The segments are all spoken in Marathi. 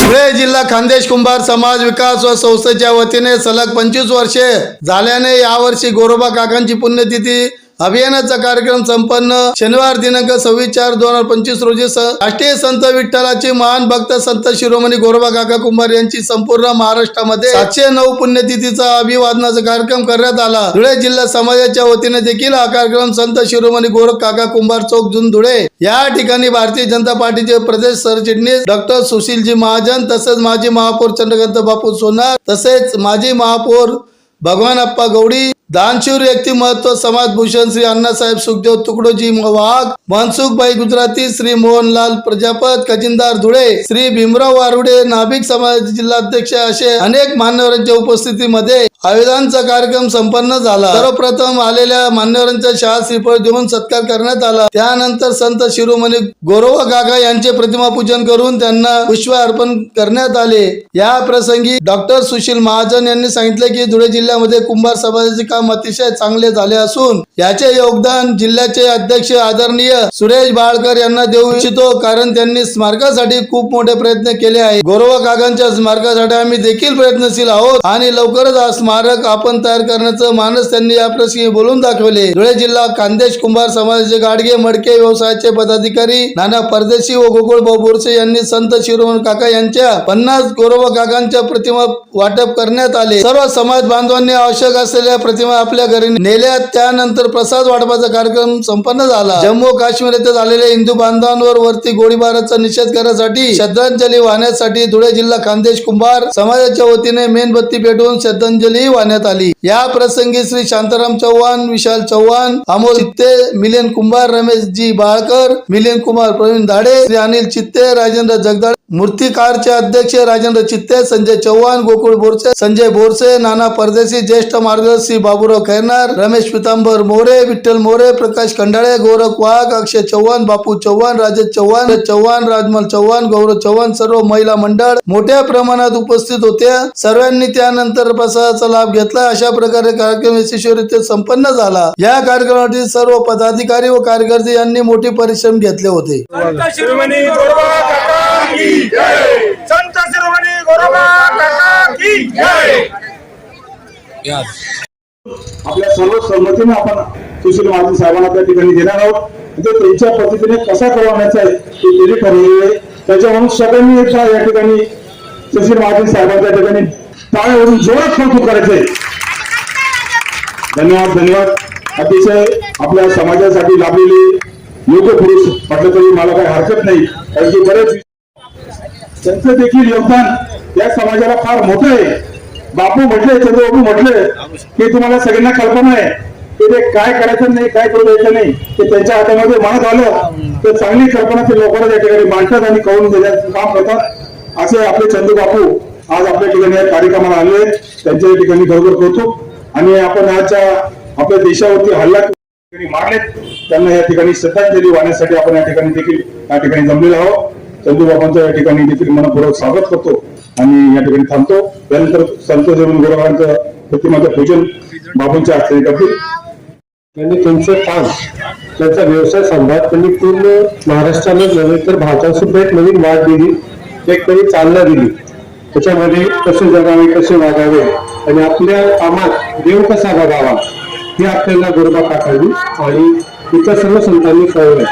खानदेश कुंभार समाज विकास व संस्थेच्या वतीने सलग पंचवीस वर्षे झाल्याने यावर्षी गोरोबा काकांची पुण्यतिथी अभियानाचा कार्यक्रम संपन्न. शनिवार दिनांक सव्वीस चार दोन हजार पंचवीस रोजी राष्ट्रीय संत विठ्ठलाचे महान भक्त संत शिरोमणी गोरोबा काका कुंभार यांची संपूर्ण महाराष्ट्रामध्ये सातशे नऊ पुण्यतिथीचा अभिवादनाचा कार्यक्रम करण्यात आला. धुळे जिल्हा समाजाच्या वतीने देखील हा कार्यक्रम संत शिरोमणी गोरख काका कुंभार चौक जुन धुळे या ठिकाणी भारतीय जनता पार्टीचे प्रदेश सरचिटणीस डॉक्टर सुशीलजी महाजन तसेच माजी महापौर चंद्रकांत बापू सोनार तसेच माजी महापौर भगवान अप्पा गौडी दानशूर व्यक्तिमत्व समाजभूषण श्री अण्णासाहेब सुखदेव तुकडोजी वाघ मनसुखबाई गुजराती श्री मोहनलाल प्रजापत खजिनदार धुळे श्री भीमराव वारुडे नाभिक समाज जिल्हाध्यक्ष असे अनेक मान्यवरांच्या उपस्थितीमध्ये आयुधांचा कार्यक्रम संपन्न झाला. सर्वप्रथम आलेल्या मान्यवरांचा शाळा श्रीफळ देऊन सत्कार करण्यात आला. त्यानंतर संत शिरोमणी गोरोबा काका यांचे प्रतिमा पूजन करून त्यांना पुष्प अर्पण करण्यात आले. या प्रसंगी डॉक्टर सुशील महाजन यांनी सांगितले की धुळे जिल्ह्यामध्ये कुंभार समाजाचे काम अतिशय चांगले झाले असून याचे योगदान जिल्ह्याचे अध्यक्ष आदरणीय सुरेश बाळकर यांना देऊ इच्छितो कारण त्यांनी स्मारकासाठी खूप मोठे प्रयत्न केले आहे गौरव काकांच्या स्मारकासाठी आम्ही देखील प्रयत्नशील आहोत आणि लवकरच हा स्मारक आपण तयार करण्याचं मानस त्यांनी या प्रसंगी बोलून दाखवले. धुळे जिल्हा खानदेश कुंभार समाजाचे गाडगे मडके व्यवसायाचे पदाधिकारी नाना परदेशी व गोकुळ भाऊ बोरसे यांनी संत शिरोमण काका यांच्या पन्नास गौरव काकांच्या प्रतिमा वाटप करण्यात आले. सर्व समाज बांधवांनी आवश्यक असलेल्या प्रतिमा आपल्या घरी नेल्या त्यानंतर प्रसाद वाटपाचा कार्यक्रम संपन्न झाला. जम्मू काश्मीर येथे झालेल्या हिंदू बांधवांवर वरती गोळीबाराचा निषेध करण्यासाठी श्रद्धांजली वाहण्यासाठी धुळे जिल्हा खानदेश कुंभार समाजाच्या वतीने मेणबत्ती पेटवून श्रद्धांजली वाहण्यात आली. या प्रसंगी श्री शांताराम चव्हाण विशाल चव्हाण अमोल चित्ते मिलिंद कुंभार रमेश जी बाळकर मिलिंद कुमार प्रवीण धाडे श्री अनिल चित्ते राजेंद्र जगदाळे मूर्तिकारचे अध्यक्ष राजेंद्र चित्ते संजय चव्हाण गोकुळ बोरसे संजय बोरसे नाना परदेशी ज्येष्ठ मार्गदर्शी बाबू बाबूराव खैरनार रमेश पितांबर मोरे विठ्ठल मोरे प्रकाश खंडाळे गोरख वाघ अक्षय चव्हाण बापू चव्हाण राजेश चव्हाण चव्हाण राजमल चव्हाण गौरव चव्हाण सर्व महिला मंडळ मोठ्या प्रमाणात उपस्थित होत्या. सर्वांनी त्यानंतर प्रसादाचा लाभ घेतला. अशा प्रकारे कार्यक्रम यशस्वीरित्या संपन्न झाला. या कार्यक्रमासाठी सर्व पदाधिकारी व कार्यकर्ते यांनी मोठे परिश्रम घेतले होते. संत शिरोमणी गोरोबा काका की जय! आपल्या सर्व संमतीने आपण सुशील महाजन साहेबांना त्या ठिकाणी देणार आहोत. ते त्यांच्या पद्धतीने कसा कळवण्याचा आहे ते त्यांनी ठरवलेलं आहे. त्याच्यामुळे सगळ्यांनी एकदा या ठिकाणी सुशील महाजन साहेबांच्या ठिकाणी टाळ्यावरून जोरात कौतुक करायचंय धन्यवाद धन्यवाद. अतिशय आपल्या समाजासाठी लाभलेले योग्य पुरुष म्हटलं तरी मला काही हरकत नाही. कारण की बरेच त्यांचं देखील योगदान या समाजाला फार मोठं आहे. बापू म्हटले चंद्रबाबू म्हटले की तुम्हाला सगळ्यांना कल्पना आहे. की ते काय करायचं नाही काय करू द्यायचं नाही ते त्यांच्या हातामध्ये मनात आलं तर चांगली कल्पना ते लोकांना त्या ठिकाणी मांडतात आणि कळून देण्याचं काम करतात. असे आपले चंदू बापू आज आपल्या ठिकाणी या कार्यक्रमाला आले त्यांच्या ठिकाणी बरोबर करतो आणि आपण आजच्या आपल्या देशावरती हल्ला मारलेत. त्यांना या ठिकाणी श्रद्धांजली वाहण्यासाठी आपण या ठिकाणी देखील या ठिकाणी जमलेलो आहोत. चंदू बाबांचं या ठिकाणी देखील मनपूर्वक स्वागत करतो. आणि या ठिकाणी थांबतो. त्यानंतर संत देवून गोरवांचं प्रतिमाचं पूजन बाबूंच्या हस्ते करतील. त्यांनी त्यांचं काम त्यांचा व्यवसाय सांभाळ त्यांनी पूर्ण महाराष्ट्रालाच नव्हे तर भारतात सुद्धा एक नवीन वाट दिली एक नवीन चालना दिली. त्याच्यामध्ये कसे जगावे कसे वागावे आणि आपल्या कामात देव कसा बघावा हे आपल्याला गोरबा काकांनी आणि इतर सर्व संतांनी कळवलं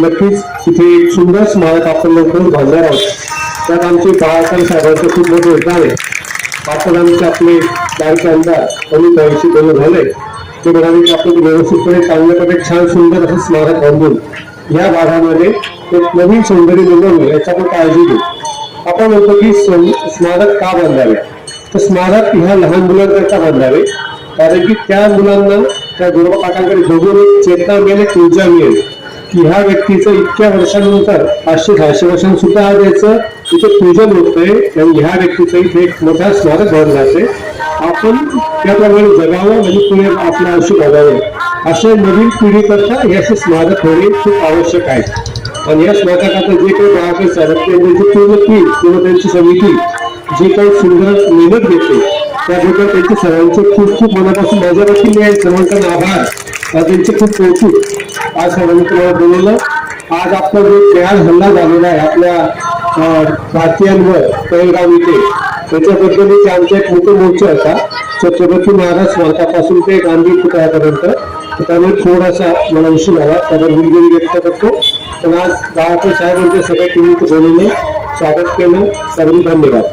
नक्कीच तिथे एक सुंदर स्मारक आपण लवकर बांधणार आहोत. त्यात आमचे बाळासाहेब साहेबांचं खूप मोठं योगदान आहे. आमचे आपले लाडके आमदार अमित यांशी बोलणं झाले ते म्हणाले की आपण व्यवस्थितपणे चांगल्यापणे छान सुंदर असं स्मारक बांधून या भागामध्ये एक नवीन सौंदर्य निर्माण याची आपण काळजी घेऊ. आपण म्हणतो की स्मारक का बांधावे? तर स्मारक ह्या लहान मुलांकरता बांधावे. कारण की त्या मुलांना त्या गुरुबा काकांकडे बघून एक चेतना मिळेल ऊर्जा मिळेल. की ह्या व्यक्तीचं इतक्या वर्षानंतर पाचशे सहाशे वर्षांनी सुद्धा आज याचं इथे पूजन होतंय. आणि ह्या व्यक्तीचं इथे एक मोठा स्मारक भरलं जाते आपण त्याप्रमाणे जगावं म्हणजे पुढे आपलं आयुष्य बघावे. असे नवीन पिढीकरता हे असे स्मारक होणे खूप आवश्यक आहे. आणि या स्मारकाचं जे काही गावाकडे चालत त्यांची पूर्ण टीम किंवा त्यांची समिती जी काही सुंदर मेहनत घेते त्याबद्दल त्यांचे सर्वांचे खूप खूप मनापासून माझ्यापासून वतीने आहे सर्वांकडे आभार. त्यांचे खूप कौतुक. आज सर्वांनी तुम्हाला बोलवलं. आज आपला जो तयार हल्ला झालेला आहे आपल्या भारतीयांवर पहलगाम इथे त्याच्याबद्दलही आमचा एक मोठा मोर्चा होता. छत्रपती महाराज स्मारकापासून ते गांधी पुतळ्यापर्यंत. त्यामुळे थोडासा मला उशीर झाला त्याला दिलगिरी व्यक्त करतो. पण आज गावाचे साहेबांच्या सगळ्या टीमचं बोलून स्वागत केलं. सर्व धन्यवाद.